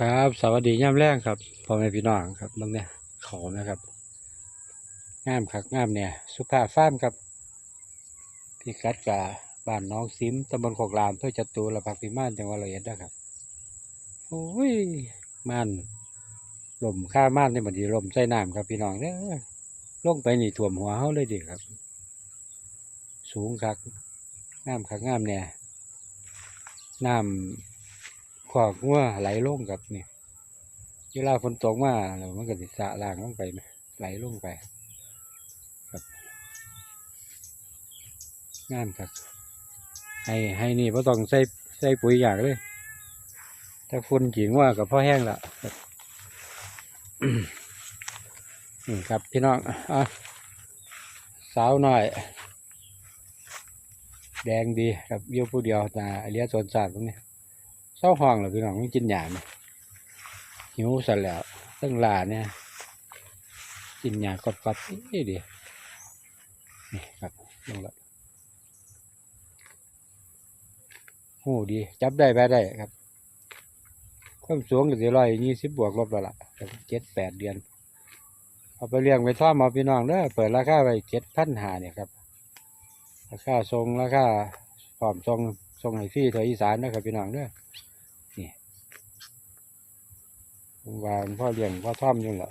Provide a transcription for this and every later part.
ครับ สวัสดีย่ามแรงครับพ่อแม่พี่น้องครับบางเนี่ยเขานะครับงามคักงามเนี่ย สุภาพฟาร์มครับพี่กัดกาบ้านน้องซิมตำบลโคกรามเพื่อจัตุรพักพิมานจังหวัดร้อยอ็ดนะครับโอ้ยมันลมข้าม่านนี่มันดีลมใส่น้ำครับพี่น้องเด้อลงไปนี่ท่วมหัวเฮาเลยดิครับ สูงคักงามคักงามเนี่ยน้ำ ขวากงัวไหลลงกับนี่เวลาฝนตกมาแล้วมันก็สิสะล่างลงไปไหมไหลลงไปครับงามครับ ให้ให้นี่เพต้องใส่ใส่ปุ๋ยอย่างเลย ถ้าฝุ่นจีงว่ากับพ่อแห้งละครับนี่ครับพี่น้องอะสาวน้อย แดงดีครับอยูผู้เดียวนะเลี้ยงสวนสัตว์ตรงนี้าห้องเหรอพี่น้องไม่กินหยาไหมหิวสันแล้วตั้งลาเนี่ย กินหยากดกดนี่ดีนี่ครับลงละโอ้ดี จับได้ไปได้ครับ ความสูงก็จะร้อยยี่สิบบวกลบแล้วล่ะเจ็ดแปดเดือน เอาไปเลี้ยงไปท่อมาพี่น้องเด้อเปิดราคาไปเจ็ดพันหาเนี่ยครับ ราคาทรงราคาพร้อมทรงทรงให้ฟรีทางอีสานนะครับพี่น้องเด้อ วานพ่อเลี้ยงพ่อท่อมอยู่แหละ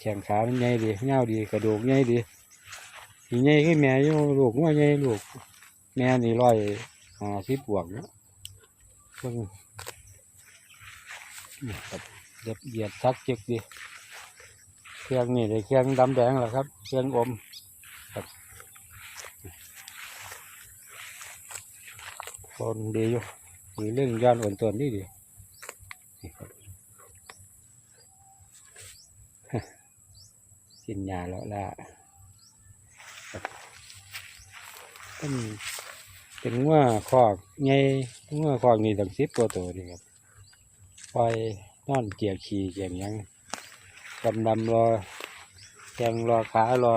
แข้งขามันใหญ่ดีเงาดีกระดูกใหญ่ดีสีใหญ่ขึ้นแม่อยู่ลูกว่าใหญ่ลูก แม่นี่ร้อยห้าสิบบวกเนาะเพิ่งนี่ครับเด็บเหยียดซักเจ็กดีเครื่องนี่เลยเครื่องดำแดงแหละครับ เครื่องอมครับคนดีอยู่มีเรื่องย้อนอ่อนตัวนี่ดีนี่ครับ กินยาแล้วละเป็นเป็นงัวคอกไงงัวคอกนี่ตั้งสิบตัวตัวนี่ครับปล่อยนอนเกียร์ขี่เกียร์ยังดำดำรอแกงรอขารอ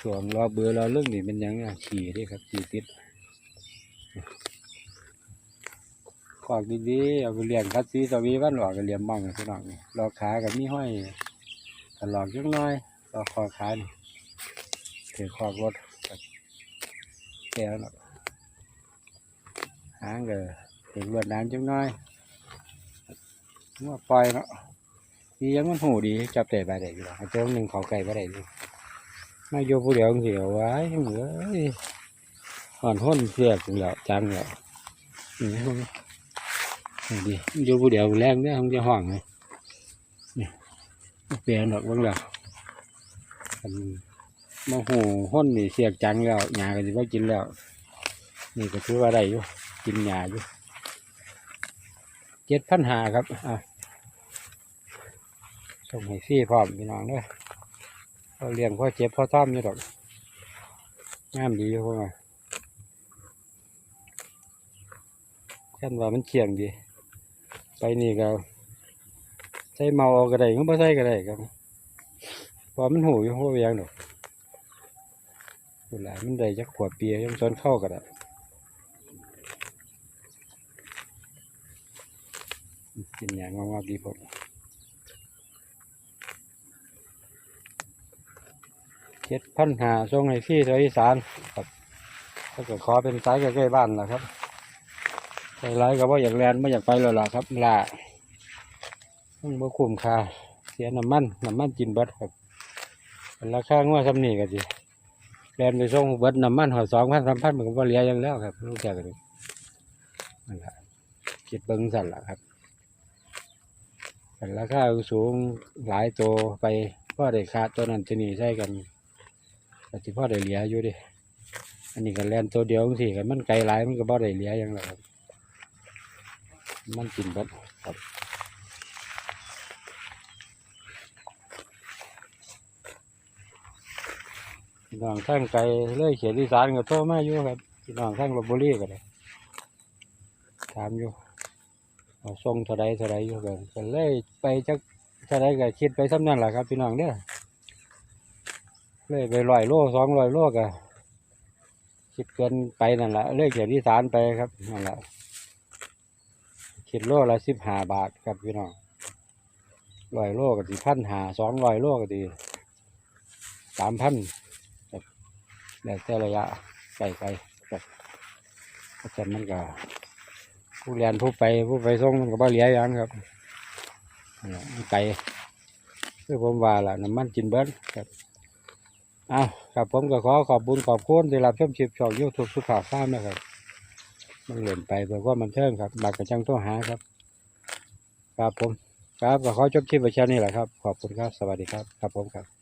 สวมรอเบือรอเรื่องนี่เป็นยังขี่ด้ครับขี่ติด อกดีๆเอาไปเลี้ยงคัดซีสวีวันหลอกก็เลี้ยงมั่งพี่น้องนี่รอขากับมีห้อยตลอดจังน้อยต่อคอขานี่ถือคอกรถแก้วเนาะหางเกอถึงรวดน้ำจังน้อยว่าปล่อยเนาะดียังมันหูดีจับแต่ไปได้อยู่หรอกเจ้าหนึ่งเขาไก่ไปได้ดีมาโยผู้เดียวเสียวไว้เหมือนห่อนห้นเสียถึงแล้วจังแล้วนี่ ดีโยผู้เดียวแรงเนี่ยคงจะห่องเลยเปลี่ยนดอกบิ่งแล้วมาหูห้นนี่เสียกจังแล้วหญ้าก็สิบ่กินแล้ว นี่ก็ถือว่าได้อยู่กินหญ้าอยู่เจ็ดพันหาครับอะส่งให้ฟรีพร้อมพี่น้องเด้อเราเลี้ยงพ่อเจ็บพ่อท่อมอยู่ดอกงามดีอยู่พวกมันแค่นว่ามันเฉียงดี ไปนี่ก็ใส่เมาเอาก็ได้ก็บ่ใส่ก็ได้ครับพอมันหูอยู่หัวเวียงดอกเวลามันได้จักขวดเปียยังซ้อนเข้าก็ได้กินอย่างงอกๆดีผมเจ็ดพันหาส่งให้พี่ทางอีสานครับถ้าเกิดขอเป็นสายใกล้ๆบ้านล่ะครับ ใส่ไรก็บ่าอยากแลนไม่อยากไปแล้วล่ะครับลามันบ่คุ้มค่าเสียน้ำมันน้ำมันกินเบิดครับราคางัวสำนี่ก็สิแลนไปส่งเบิดน้ำมันหอสองพันสามพันมันก็บ่เหลือยังแล้วครับลูกแกกันนั่นแหละคิดเบิ้งสั่นละครับเป็นราคาสูงหลายตัวไปพ่อได้ขาดตัวนั้นตัวนี้ใช่กันก็สิพ่อได้เหลืออยู่ดิอันนี้ก็แลนตัวเดียวสิกันมันไกลหลายมันก็บ่ได้เหลือยังแล้วครับ มันกินเบิดครับพี่น้องข้างไกลเล่ยเขียนที่สารก็โทรมาอยู่ครับพี่น้องข้างลบบุรีก็เลยถามอยู่เอาส่งเท่าไรเท่าไรอยู่กันก็เลยไปจักเท่าไรก็คิดไปซ้ำนั่นแหละครับพี่น้องเด้อเลยไปร้อยโลสองร้อยโลก็คิดเกินไปนั่นแหละเลยเขียนที่สารไปครับนั่นแหละ คิดโลละสิบห้าบาทครับพี่น้องร้อยโลก็ดีพันหาสองร้อยโลก็ดีสามพันครับแล้วแต่ระยะไกลไปครับเพราะฉะนั้นมันก็ผู้เรียนผู้ไปผู้ไปส่งมันก็บ่เหลียย่างครับไกลคือผมว่าล่ะน้ำมันกินเบิ้ครับอ้าวครับผมก็ขอขอบบุญขอบคุณที่รับชมคลิปช่องยูทูบสุขาฟ้านะครับ มันเล่นไปเพื่อว่ามันเทิงครับหลักกระจังตัวหาครับ ครับผม ครับก็ขอจบคลิปไว้แค่นี้แหละครับ ขอบคุณครับ สวัสดีครับ ครับผมครับ